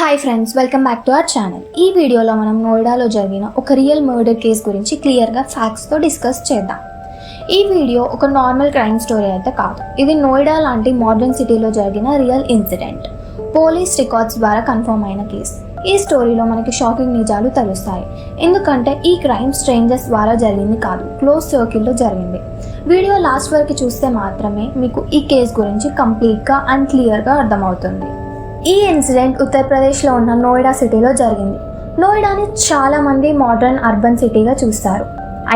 Hi friends welcome back to our channel ఈ వీడియోలో మనం నోయిడాలో జరిగిన ఒక రియల్ మర్డర్ కేస్ గురించి క్లియర్గా ఫ్యాక్ట్స్తో డిస్కస్ చేద్దాం. ఈ వీడియో ఒక నార్మల్ క్రైమ్ స్టోరీ అయితే కాదు. ఇది నోయిడా లాంటి మోడర్న్ సిటీలో జరిగిన రియల్ ఇన్సిడెంట్ పోలీస్ రికార్డ్స్ ద్వారా కన్ఫర్మ్ అయిన కేసు ఈ స్టోరీలో మనకి షాకింగ్ నిజాలు తెలుస్తాయి. ఎందుకంటే ఈ క్రైమ్ స్ట్రేంజర్స్ ద్వారా జరిగింది కాదు క్లోజ్ సర్కిల్లో జరిగింది. వీడియో లాస్ట్ వరకు చూస్తే మాత్రమే మీకు ఈ కేసు గురించి కంప్లీట్గా అండ్ క్లియర్గా అర్థమవుతుంది. ఈ ఇన్సిడెంట్ ఉత్తరప్రదేశ్లో ఉన్న నోయిడా సిటీలో జరిగింది. నోయిడాని చాలామంది మోడర్న్ అర్బన్ సిటీగా చూస్తారు.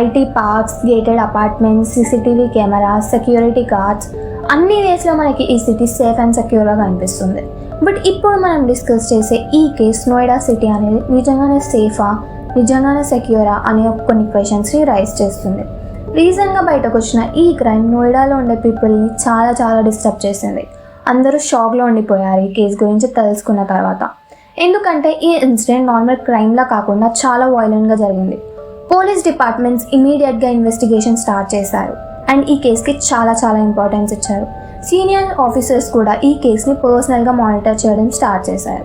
IT parks gated apartments CCTV cameras security guards అన్ని వేస్లో మనకి ఈ సిటీ సేఫ్ అండ్ సెక్యూర్గా కనిపిస్తుంది. బట్ ఇప్పుడు మనం డిస్కస్ చేసే ఈ కేస్ నోయిడా సిటీ అనేది నిజంగానే సేఫా నిజంగానే సెక్యూరా అనే కొన్ని క్వశ్చన్స్ని రైజ్ చేస్తుంది. రీసెంట్గా బయటకు వచ్చిన ఈ క్రైమ్ నోయిడాలో ఉండే పీపుల్ని చాలా చాలా డిస్టర్బ్ చేసింది. అందరూ షాక్లో ఉండిపోయారు ఈ కేసు గురించి తెలుసుకున్న తర్వాత. ఎందుకంటే ఈ ఇన్సిడెంట్ నార్మల్ క్రైమ్లా కాకుండా చాలా వైలెంట్గా జరిగింది. పోలీస్ డిపార్ట్మెంట్స్ ఇమీడియట్గా ఇన్వెస్టిగేషన్ స్టార్ట్ చేశారు. అండ్ ఈ కేసుకి చాలా చాలా ఇంపార్టెన్స్ ఇచ్చారు. సీనియర్ ఆఫీసర్స్ కూడా ఈ కేసుని పర్సనల్గా మానిటర్ చేయడం స్టార్ట్ చేశారు.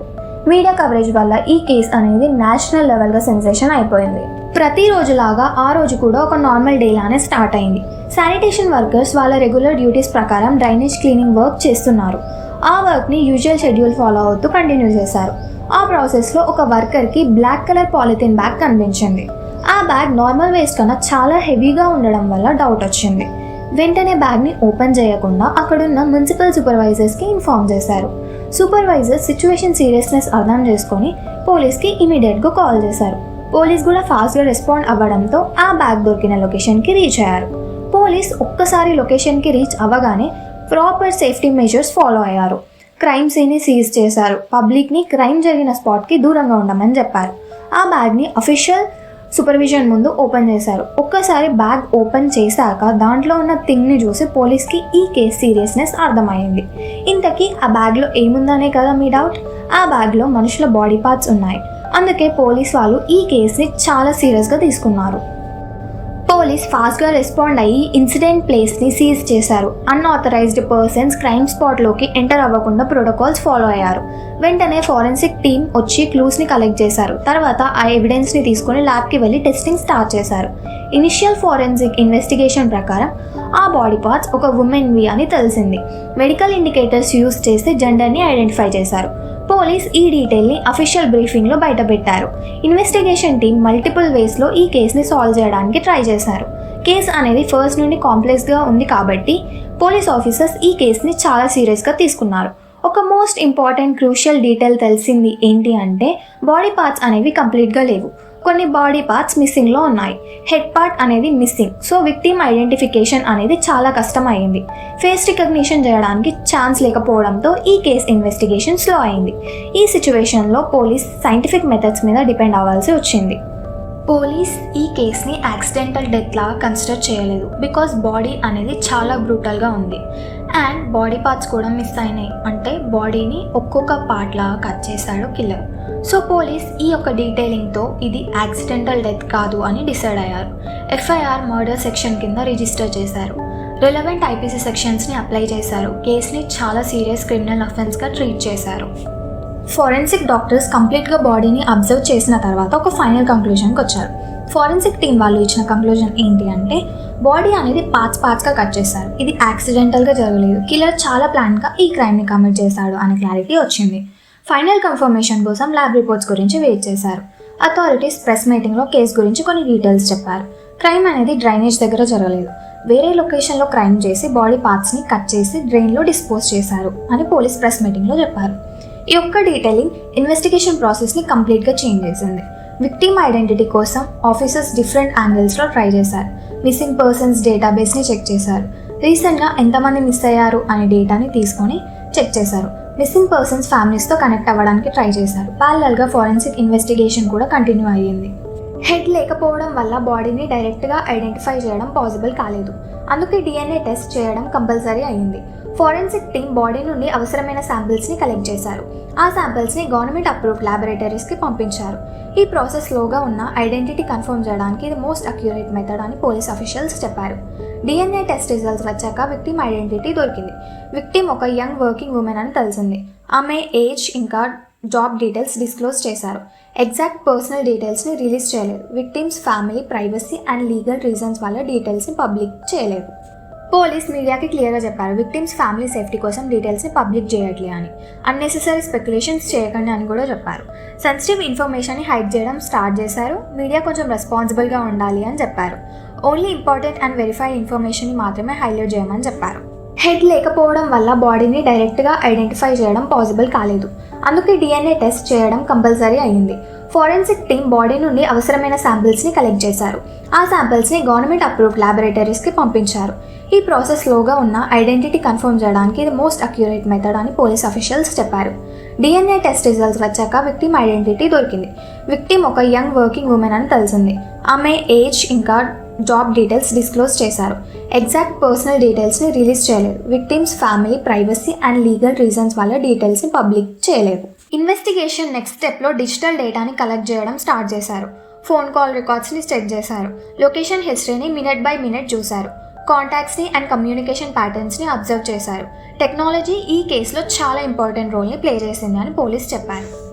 మీడియా కవరేజ్ వల్ల ఈ కేసు అనేది నేషనల్ లెవెల్గా సెన్సేషన్ అయిపోయింది. ప్రతిరోజులాగా ఆ రోజు కూడా ఒక నార్మల్ డే లానే స్టార్ట్ అయింది. శానిటేషన్ వర్కర్స్ వాళ్ళ రెగ్యులర్ డ్యూటీస్ ప్రకారం డ్రైనేజ్ క్లీనింగ్ వర్క్ చేస్తున్నారు. ఆ వర్క్ని యూజువల్ షెడ్యూల్ ఫాలో అవుతూ కంటిన్యూ చేశారు. ఆ ప్రాసెస్లో ఒక వర్కర్కి బ్లాక్ కలర్ పాలిథిన్ బ్యాగ్ కనిపించింది. ఆ బ్యాగ్ నార్మల్ వేస్ట్ కన్నా చాలా హెవీగా ఉండడం వల్ల డౌట్ వచ్చింది. వెంటనే బ్యాగ్ని ఓపెన్ చేయకుండా అక్కడున్న మున్సిపల్ సూపర్వైజర్స్కి ఇన్ఫార్మ్ చేశారు. సూపర్వైజర్ సిచ్యువేషన్ సీరియస్నెస్ అర్థం చేసుకొని పోలీస్కి ఇమీడియట్గా కాల్ చేశారు. పోలీస్ కూడా ఫాస్ట్గా రెస్పాండ్ అవ్వడంతో ఆ బ్యాగ్ దొరికిన లొకేషన్కి రీచ్ అయ్యారు. పోలీస్ ఒక్కసారి లొకేషన్కి రీచ్ అవ్వగానే ప్రాపర్ సేఫ్టీ మెజర్స్ ఫాలో అయ్యారు. క్రైమ్ సీన్ని సీజ్ చేశారు. పబ్లిక్ని క్రైమ్ జరిగిన స్పాట్కి దూరంగా ఉండమని చెప్పారు. ఆ బ్యాగ్ని అఫీషియల్ సూపర్విజన్ ముందు ఓపెన్ చేశారు. ఒక్కసారి బ్యాగ్ ఓపెన్ చేశాక దాంట్లో ఉన్న థింగ్ని చూసి పోలీస్కి ఈ కేస్ సీరియస్నెస్ అర్థమైంది. ఇంతకీ ఆ బ్యాగ్లో ఏముందనే కదా మీ డౌట్ ఆ బ్యాగ్లో మనుషుల బాడీ పార్ట్స్ ఉన్నాయి. అందుకే పోలీస్ వాళ్ళు ఈ కేసుని చాలా సీరియస్గా తీసుకున్నారు. పోలీస్ ఫాస్ట్గా రెస్పాండ్ అయ్యి ఇన్సిడెంట్ ప్లేస్ని సీజ్ చేశారు. అన్ఆథరైజ్డ్ పర్సన్స్ క్రైమ్ స్పాట్లోకి ఎంటర్ అవ్వకుండా ప్రోటోకాల్స్ ఫాలో అయ్యారు. వెంటనే ఫారెన్సిక్ టీమ్ వచ్చి క్లూస్ని కలెక్ట్ చేశారు. తర్వాత ఆ ఎవిడెన్స్ని తీసుకొని ల్యాబ్కి వెళ్ళి టెస్టింగ్ స్టార్ట్ చేశారు. ఇనిషియల్ ఫారెన్సిక్ ఇన్వెస్టిగేషన్ ప్రకారం ఆ బాడీ పార్ట్స్ ఒక ఉమెన్వి అని తెలిసింది. మెడికల్ ఇండికేటర్స్ యూస్ చేసి జెండర్ని ఐడెంటిఫై చేశారు. పోలీస్ ఈ డీటెయిల్ని అఫీషియల్ బ్రీఫింగ్లో బయటపెట్టారు. ఇన్వెస్టిగేషన్ టీం మల్టిపుల్ వేస్లో ఈ కేసుని సాల్వ్ చేయడానికి ట్రై చేశారు. కేసు అనేది ఫస్ట్ నుండి కాంప్లెక్స్గా ఉంది కాబట్టి పోలీస్ ఆఫీసర్స్ ఈ కేసుని చాలా సీరియస్గా తీసుకున్నారు. ఒక మోస్ట్ ఇంపార్టెంట్ క్రూషియల్ డీటెయిల్ తెలిసింది ఏంటి అంటే బాడీ పార్ట్స్ అనేవి కంప్లీట్గా లేవు. కొన్ని బాడీ పార్ట్స్ మిస్సింగ్లో ఉన్నాయి. హెడ్ పార్ట్ అనేది మిస్సింగ్ సో విక్టిమ్ ఐడెంటిఫికేషన్ అనేది చాలా కష్టం అయింది ఫేస్ రికగ్నిషన్ చేయడానికి ఛాన్స్ లేకపోవడంతో ఈ కేస్ ఇన్వెస్టిగేషన్ స్లో అయింది. ఈ సిచ్యువేషన్లో పోలీస్ సైంటిఫిక్ మెథడ్స్ మీద డిపెండ్ అవ్వాల్సి వచ్చింది. పోలీస్ ఈ కేస్ని యాక్సిడెంటల్ డెత్ లాగా కన్సిడర్ చేయలేదు. బికాస్ బాడీ అనేది చాలా బ్రూటల్గా ఉంది. అండ్ బాడీ పార్ట్స్ కూడా మిస్ అయినాయి. అంటే బాడీని ఒక్కొక్క పార్ట్ లాగా కట్ చేశాడు కిల్లర్. సో పోలీస్ ఈ యొక్క డీటెయిలింగ్తో ఇది యాక్సిడెంటల్ డెత్ కాదు అని డిసైడ్ అయ్యారు. ఎఫ్ఐఆర్ మర్డర్ సెక్షన్ కింద రిజిస్టర్ చేశారు. రిలవెంట్ ఐపీసీ సెక్షన్స్ని అప్లై చేశారు. కేసుని చాలా సీరియస్ క్రిమినల్ అఫెన్స్గా ట్రీట్ చేశారు. ఫారెన్సిక్ డాక్టర్స్ కంప్లీట్గా బాడీని అబ్జర్వ్ చేసిన తర్వాత ఒక ఫైనల్ కంక్లూజన్కి వచ్చారు ఫారెన్సిక్ టీం వాళ్ళు ఇచ్చిన కంక్లూజన్ ఏంటి అంటే బాడీ అనేది పార్ట్స్ పార్ట్స్గా కట్ చేశారు ఇది యాక్సిడెంటల్గా జరగలేదు. కిల్లర్ చాలా ప్లాన్గా ఈ క్రైమ్ని కమిట్ చేశాడు అనే క్లారిటీ వచ్చింది. ఫైనల్ కన్ఫర్మేషన్ కోసం ల్యాబ్ రిపోర్ట్స్ గురించి వెయిట్ చేశారు. అథారిటీస్ ప్రెస్ మీటింగ్లో కేసు గురించి కొన్ని డీటెయిల్స్ చెప్పారు. క్రైమ్ అనేది డ్రైనేజ్ దగ్గర జరగలేదు. వేరే లొకేషన్లో క్రైమ్ చేసి బాడీ పార్ట్స్ని కట్ చేసి డ్రైన్లో డిస్పోజ్ చేశారు అని పోలీస్ ప్రెస్ మీటింగ్లో చెప్పారు. ఈ ఒక్క డీటెయిలింగ్ ఇన్వెస్టిగేషన్ ప్రాసెస్ని కంప్లీట్గా చేంజ్ చేసింది. విక్టిమ్ ఐడెంటిటీ కోసం ఆఫీసర్స్ డిఫరెంట్ యాంగిల్స్లో ట్రై చేశారు. మిస్సింగ్ పర్సన్స్ డేటాబేస్ని చెక్ చేశారు. రీసెంట్గా ఎంతమంది మిస్ అయ్యారు అనే డేటాని తీసుకొని చెక్ చేశారు. మిస్సింగ్ పర్సన్స్ ఫ్యామిలీస్తో కనెక్ట్ అవ్వడానికి ట్రై చేశారు. ప్యారలల్గా ఫారెన్సిక్ ఇన్వెస్టిగేషన్ కూడా కంటిన్యూ అయ్యింది. హెడ్ లేకపోవడం వల్ల బాడీని డైరెక్ట్గా ఐడెంటిఫై చేయడం పాసిబుల్ కాలేదు. అందుకే డిఎన్ఏ టెస్ట్ చేయడం కంపల్సరీ అయింది ఫారెన్సిక్ టీం బాడీ నుండి అవసరమైన శాంపిల్స్ని కలెక్ట్ చేశారు. ఆ శాంపిల్స్ని గవర్నమెంట్ అప్రూవ్డ్ ల్యాబొరేటరీస్కి పంపించారు. ఈ ప్రాసెస్ లోగా ఉన్న ఐడెంటిటీ కన్ఫర్మ్ చేయడానికి ఇది మోస్ట్ అక్యురేట్ మెథడ్ అని పోలీస్ అఫీషియల్స్ చెప్పారు. డిఎన్ఏ టెస్ట్ రిజల్ట్స్ వచ్చాక విక్టిమ్ ఐడెంటిటీ దొరికింది. విక్టిమ్ ఒక యంగ్ వర్కింగ్ ఉమెన్ అని తెలిసింది. ఆమె ఏజ్ ఇంకా జాబ్ డీటెయిల్స్ డిస్క్లోజ్ చేశారు. ఎగ్జాక్ట్ పర్సనల్ డీటెయిల్స్ని రిలీజ్ చేయలేదు. Victims family privacy and legal reasons వల్ల డీటెయిల్స్ని పబ్లిక్ చేయలేదు. పోలీస్ మీడియాకి క్లియర్గా చెప్పారు. విక్టిమ్స్ ఫ్యామిలీ సేఫ్టీ కోసం డీటెయిల్స్ని పబ్లిక్ చేయట్లే అని. అన్నెసెసరీ స్పెక్యులేషన్స్ చేయకండి అని కూడా చెప్పారు. సెన్సిటివ్ ఇన్ఫర్మేషన్ని హైడ్ చేయడం స్టార్ట్ చేశారు. మీడియా కొంచెం రెస్పాన్సిబుల్గా ఉండాలి అని చెప్పారు. ఓన్లీ ఇంపార్టెంట్ అండ్ వెరిఫైడ్ ఇన్ఫర్మేషన్ని మాత్రమే హైలైట్ చేయమని చెప్పారు. హెడ్ లేకపోవడం వల్ల బాడీని డైరెక్ట్గా ఐడెంటిఫై చేయడం పాసిబుల్ కాలేదు. అందుకే డిఎన్ఏ టెస్ట్ చేయడం కంపల్సరీ అయింది. ఫోరెన్సిక్ టీమ్ బాడీ నుండి అవసరమైన శాంపిల్స్ని కలెక్ట్ చేశారు. ఆ శాంపిల్స్ని గవర్నమెంట్ అప్రూవ్డ్ ల్యాబొరేటరీస్కి పంపించారు. ఈ ప్రాసెస్ లోగా ఉన్న ఐడెంటిటీ కన్ఫర్మ్ చేయడానికి ఇది మోస్ట్ అక్యురేట్ మెథడ్ అని పోలీస్ అఫీషియల్స్ చెప్పారు. డిఎన్ఏ టెస్ట్ రిజల్ట్స్ వచ్చాక విక్టిమ్ ఐడెంటిటీ దొరికింది. విక్టిమ్ ఒక యంగ్ వర్కింగ్ ఉమెన్ అని తెలిసింది. ఆమె ఏజ్ ఇంకా జాబ్ డీటెయిల్స్ డిస్క్లోజ్ చేశారు. ఎగ్జాక్ట్ పర్సనల్ డీటెయిల్స్ని రిలీజ్ చేయలేదు. Victims family privacy and legal reasons వల్ల డీటెయిల్స్ని పబ్లిక్ చేయలేదు. ఇన్వెస్టిగేషన్ నెక్స్ట్ స్టెప్లో డిజిటల్ డేటాని కలెక్ట్ చేయడం స్టార్ట్ చేశారు. ఫోన్ కాల్ రికార్డ్స్ని చెక్ చేశారు. లొకేషన్ హిస్టరీని మినిట్ బై మినిట్ చూశారు. కాంటాక్ట్స్ని అండ్ కమ్యూనికేషన్ ప్యాటర్న్స్ని అబ్జర్వ్ చేశారు. టెక్నాలజీ ఈ కేసులో చాలా ఇంపార్టెంట్ రోల్ని ప్లే చేసింది అని పోలీస్ చెప్పారు.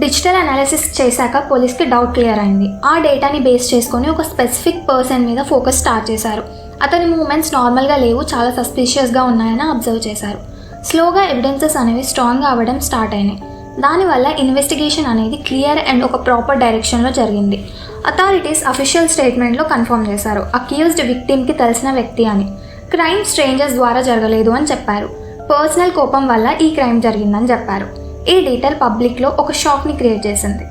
డిజిటల్ అనాలిసిస్ చేశాక పోలీస్కి డౌట్ క్లియర్ అయింది. ఆ డేటాని బేస్ చేసుకొని ఒక స్పెసిఫిక్ పర్సన్ మీద ఫోకస్ స్టార్ట్ చేశారు. అతని మూమెంట్స్ నార్మల్గా లేవు చాలా సస్పీషియస్గా ఉన్నాయని అబ్జర్వ్ చేశారు. స్లోగా ఎవిడెన్సెస్ అనేవి స్ట్రాంగ్గా అవ్వడం స్టార్ట్ అయినాయి. దానివల్ల ఇన్వెస్టిగేషన్ అనేది క్లియర్ అండ్ ఒక ప్రాపర్ డైరెక్షన్లో జరిగింది. అథారిటీస్ అఫీషియల్ స్టేట్మెంట్లో కన్ఫర్మ్ చేశారు. అక్యూజ్డ్ విక్టిమ్కి తెలిసిన వ్యక్తి అని. క్రైమ్ స్ట్రేంజర్స్ ద్వారా జరగలేదు అని చెప్పారు. పర్సనల్ కోపం వల్ల ఈ క్రైమ్ జరిగిందని చెప్పారు. ఈ డీటెయిల్ పబ్లిక్లో ఒక షాక్ని క్రియేట్ చేసింది.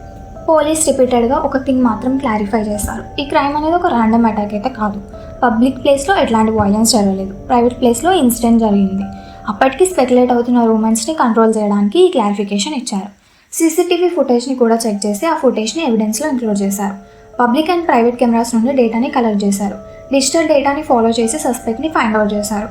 పోలీస్ రిపీటెడ్గా ఒక థింగ్ మాత్రం క్లారిఫై చేశారు. ఈ క్రైమ్ అనేది ఒక ర్యాండమ్ అటాక్ అయితే కాదు. పబ్లిక్ ప్లేస్లో ఎట్లాంటి వాయిలెన్స్ జరగలేదు. ప్రైవేట్ ప్లేస్లో ఇన్సిడెంట్ జరిగింది. అప్పటికి స్పెక్యులేట్ అవుతున్న రూమెన్స్ని కంట్రోల్ చేయడానికి ఈ క్లారిఫికేషన్ ఇచ్చారు. సీసీటీవీ ఫుటేజ్ని కూడా చెక్ చేసి ఆ ఫుటేజ్ని ఎవిడెన్స్లో ఇంక్లూడ్ చేశారు. పబ్లిక్ అండ్ ప్రైవేట్ కెమెరాస్ నుండి డేటాని కలెక్ట్ చేశారు. డిజిటల్ డేటాని ఫాలో చేసి సస్పెక్ట్ని ఫైండ్ అవుట్ చేశారు.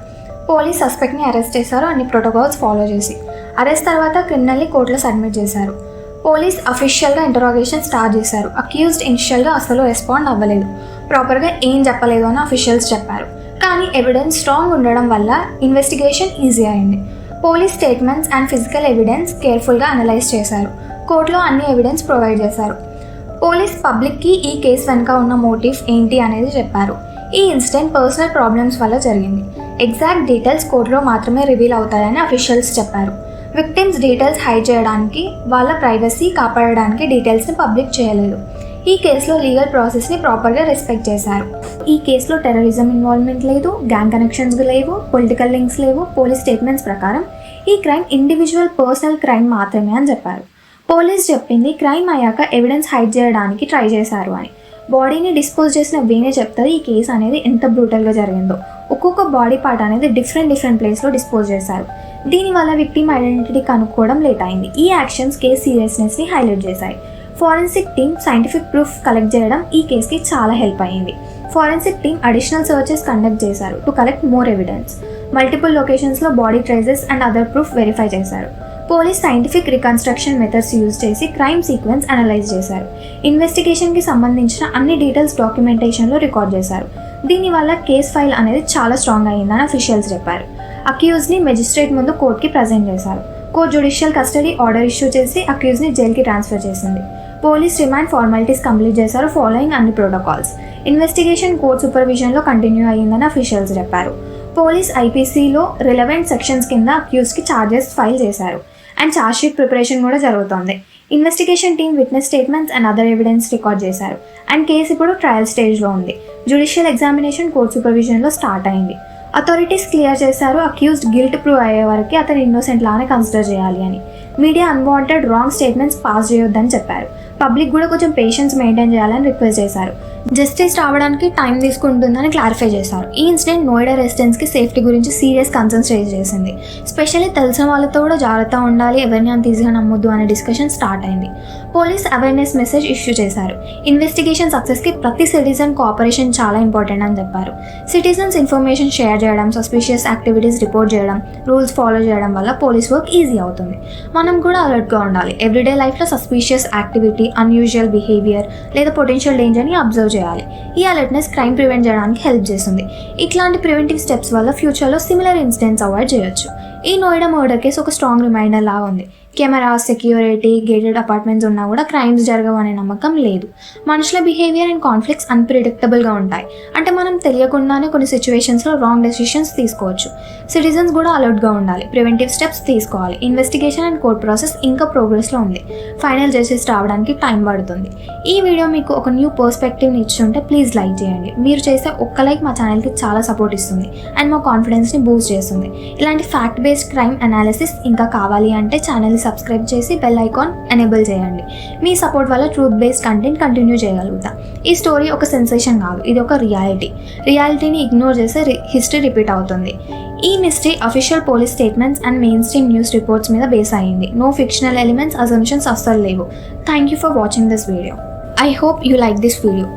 పోలీస్ సస్పెక్ట్ని అరెస్ట్ చేశారు. అన్ని ప్రోటోకాల్స్ ఫాలో చేసి. అరెస్ట్ తర్వాత క్రిమినల్ని కోర్టులో సబ్మిట్ చేశారు. పోలీస్ అఫీషియల్గా ఇంటరాగేషన్ స్టార్ట్ చేశారు. అక్యూజ్డ్ ఇనిషియల్గా అసలు రెస్పాండ్ అవ్వలేదు. ప్రాపర్గా ఏం చెప్పలేదు అని అఫీషియల్స్ చెప్పారు. కానీ ఎవిడెన్స్ స్ట్రాంగ్ ఉండడం వల్ల ఇన్వెస్టిగేషన్ ఈజీ అయింది. Police statements and physical evidence కేర్ఫుల్గా అనలైజ్ చేశారు. కోర్టులో అన్ని ఎవిడెన్స్ ప్రొవైడ్ చేశారు. పోలీస్ పబ్లిక్కి ఈ కేసు వెనుక ఉన్న మోటివ్ ఏంటి అనేది చెప్పారు. ఈ ఇన్సిడెంట్ పర్సనల్ ప్రాబ్లమ్స్ వల్ల జరిగింది. ఎగ్జాక్ట్ డీటెయిల్స్ కోర్టులో మాత్రమే రివీల్ అవుతాయని అఫీషియల్స్ చెప్పారు. విక్టిమ్స్ డీటెయిల్స్ హైడ్ చేయడానికి వాళ్ళ ప్రైవసీ కాపాడడానికి డీటెయిల్స్ని పబ్లిక్ చేయలేదు. ఈ కేసులో లీగల్ ప్రాసెస్ని ప్రాపర్గా రెస్పెక్ట్ చేశారు. ఈ కేసులో టెర్రరిజం ఇన్వాల్వ్మెంట్ లేదు గ్యాంగ్ కనెక్షన్స్ లేవు పొలిటికల్ లింక్స్ లేవు పోలీస్ స్టేట్మెంట్స్ ప్రకారం ఈ క్రైమ్ ఇండివిజువల్ పర్సనల్ క్రైమ్ మాత్రమే అని చెప్పారు. పోలీస్ చెప్పింది క్రైమ్ అయ్యాక ఎవిడెన్స్ హైడ్ చేయడానికి ట్రై చేశారు అని. బాడీని డిస్పోజ్ చేసిన వేనే చెప్తుంది ఈ కేసు అనేది ఎంత బ్రూటల్గా జరిగిందో. ఒక్కొక్క బాడీ పార్ట్ అనేది డిఫరెంట్ డిఫరెంట్ ప్లేస్లో డిస్పోజ్ చేశారు. దీనివల్ల విక్టిమ్ ఐడెంటిటీ కనుక్కోవడం లేట్ అయింది. ఈ యాక్షన్స్ కేస్ సీరియస్నెస్ని హైలైట్ చేశాయి. Forensic team scientific proof collect చేయడం ఈ కేసుకి చాలా హెల్ప్ అయ్యింది. Forensic team additional searches conduct చేశారు to collect more evidence multiple లొకేషన్స్లో body traces and other proof verify చేశారు. Police scientific reconstruction methods use చేసి క్రైమ్ సీక్వెన్స్ అనలైజ్ చేశారు. ఇన్వెస్టిగేషన్కి సంబంధించిన అన్ని డీటెయిల్స్ డాక్యుమెంటేషన్లో రికార్డ్ చేశారు. దీనివల్ల కేస్ ఫైల్ అనేది చాలా స్ట్రాంగ్ అయ్యిందని అఫీషియల్స్ చెప్పారు. అక్యూజ్ని మెజిస్ట్రేట్ ముందు కోర్టుకి ప్రజెంట్ చేశారు. Court judicial custody order issue చేసి అక్యూజ్ని జైలుకి ట్రాన్స్ఫర్ చేసింది. పోలీస్ రిమాండ్ ఫార్మాలిటీస్ కంప్లీట్ చేశారు ఫాలోయింగ్ అన్ని ప్రోటోకాల్స్ ఇన్వెస్టిగేషన్ కోర్ట్ సూపర్విజన్లో కంటిన్యూ అయ్యిందని అఫీషియల్స్ చెప్పారు. పోలీస్ ఐపీసీలో రిలవెంట్ సెక్షన్స్ కింద అక్యూస్కి ఛార్జెస్ ఫైల్ చేశారు. అండ్ ఛార్జ్షీట్ ప్రిపరేషన్ కూడా జరుగుతోంది. Investigation team witness statements and other evidence record చేశారు. అండ్ కేసు ఇప్పుడు ట్రయల్ స్టేజ్లో ఉంది. జ్యుడిషియల్ ఎగ్జామినేషన్ కోర్ట్ సూపర్విజన్లో స్టార్ట్ అయింది. అథారిటీస్ క్లియర్ చేశారు అక్యూజ్డ్ గిల్ట్ ప్రూవ్ అయ్యే వరకు అతను ఇన్నోసెంట్ లానే కన్సిడర్ చేయాలి అని. Media unwanted wrong statements pass చేయొద్దని చెప్పారు. పబ్లిక్ కూడా కొంచెం పేషెన్స్ మెయింటైన్ చేయాలని రిక్వెస్ట్ చేశారు. జస్టిస్ రావడానికి టైం తీసుకుంటుందని క్లారిఫై చేశారు. ఈ ఇన్సిడెంట్ నోయిడా రెసిడెంట్స్కి సేఫ్టీ గురించి సీరియస్ కన్సర్న్స్ రేజ్ చేసింది. స్పెషల్లీ తెలిసిన వాళ్ళతో కూడా జాగ్రత్త ఉండాలి ఎవరిని అంత ఈజీగా నమ్మొద్దు అనే డిస్కషన్ స్టార్ట్ అయింది. పోలీస్ అవేర్నెస్ మెసేజ్ ఇష్యూ చేశారు. ఇన్వెస్టిగేషన్ సక్సెస్కి ప్రతి సిటిజన్ కోఆపరేషన్ చాలా ఇంపార్టెంట్ అని చెప్పారు. సిటిజన్స్ ఇన్ఫర్మేషన్ షేర్ చేయడం సస్పిషియస్ యాక్టివిటీస్ రిపోర్ట్ చేయడం రూల్స్ ఫాలో చేయడం వల్ల పోలీస్ వర్క్ ఈజీ అవుతుంది. మనం కూడా అలర్ట్గా ఉండాలి. ఎవ్రీడే లైఫ్లో సస్పిషియస్ యాక్టివిటీ అన్యూజువల్ బిహేవియర్ లేదా పొటెన్షియల్ డేంజర్ని అబ్జర్వ్ చేయాలి. ఈ అలర్ట్నెస్ క్రైమ్ ప్రివెంట్ చేయడానికి హెల్ప్ చేస్తుంది. ఇట్లాంటి ప్రివెంటివ్ స్టెప్స్ వల్ల ఫ్యూచర్లో సిమిలర్ ఇన్సిడెంట్స్ అవాయిడ్ చేయొచ్చు. ఈ నోయిడా మర్డర్ కేసు ఒక స్ట్రాంగ్ రిమైండర్ లాగా ఉంది కెమెరా సెక్యూరిటీ గేటెడ్ అపార్ట్మెంట్స్ ఉన్నా కూడా క్రైమ్స్ జరగవు అనే నమ్మకం లేదు. మనుషుల బిహేవియర్ అండ్ కాన్ఫ్లిక్ట్స్ అన్ప్రిడిక్టబుల్గా ఉంటాయి. అంటే మనం తెలియకుండానే కొన్ని సిచ్యువేషన్స్లో రాంగ్ డెసిషన్స్ తీసుకోవచ్చు. సిటిజన్స్ కూడా అలర్ట్గా ఉండాలి. ప్రివెంటివ్ స్టెప్స్ తీసుకోవాలి. ఇన్వెస్టిగేషన్ అండ్ కోర్ట్ ప్రాసెస్ ఇంకా ప్రోగ్రెస్లో ఉంది. ఫైనల్ జస్టిస్ రావడానికి టైం పడుతుంది. ఈ వీడియో మీకు ఒక న్యూ పర్స్పెక్టివ్ని ఇచ్చుంటే ప్లీజ్ లైక్ చేయండి. మీరు చేసే ఒక్క లైక్ మా ఛానల్కి చాలా సపోర్ట్ ఇస్తుంది. అండ్ మా కాన్ఫిడెన్స్ని బూస్ట్ చేస్తుంది. ఇలాంటి ఫ్యాక్ట్ బేస్డ్ క్రైమ్ అనాలిసిస్ ఇంకా కావాలి అంటే ఛానల్స్ సబ్స్క్రైబ్ చేసి బెల్ ఐకాన్ ఎనేబుల్ చేయండి. మీ సపోర్ట్ వల్ల ట్రూత్ బేస్డ్ కంటెంట్ కంటిన్యూ చేయగలుగుతా. ఈ స్టోరీ ఒక సెన్సేషన్ కాదు ఇది ఒక రియాలిటీ రియాలిటీని ఇగ్నోర్ చేస్తే హిస్టరీ రిపీట్ అవుతుంది. ఈ mystery official police statements and main stream news reports మీద బేస్ అయ్యింది నో ఫిక్షనల్ ఎలిమెంట్స్ అజంప్షన్స్ అస్సలు లేవు. Thank you for watching this video I hope you like this video